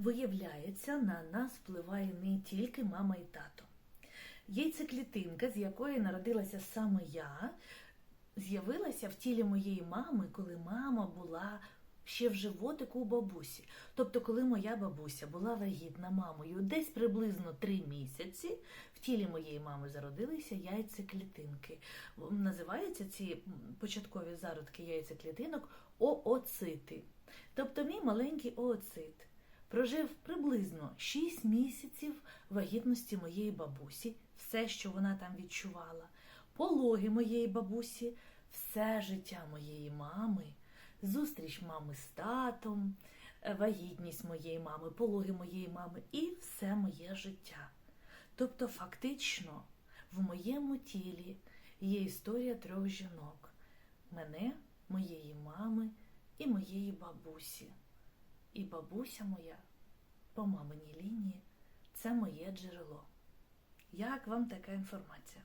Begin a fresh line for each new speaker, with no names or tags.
Виявляється, на нас впливає не тільки мама і тато. Яйцеклітинка, з якої народилася саме я, з'явилася в тілі моєї мами, коли мама була ще в животику у бабусі. Тобто, коли моя бабуся була вагітна мамою десь приблизно три місяці, в тілі моєї мами зародилися яйцеклітинки. Називаються ці початкові зародки яйцеклітинок ooцити. Тобто мій маленький ooцит прожив приблизно 6 місяців вагітності моєї бабусі, все, що вона там відчувала, пологи моєї бабусі, все життя моєї мами, зустріч мами з татом, е, вагітність моєї мами, пологи моєї мами і все моє життя. Тобто, фактично, в моєму тілі є історія трьох жінок: мене, моєї мами і моєї бабусі. І бабуся моя по маминій лінії це моє джерело. Як вам така інформація?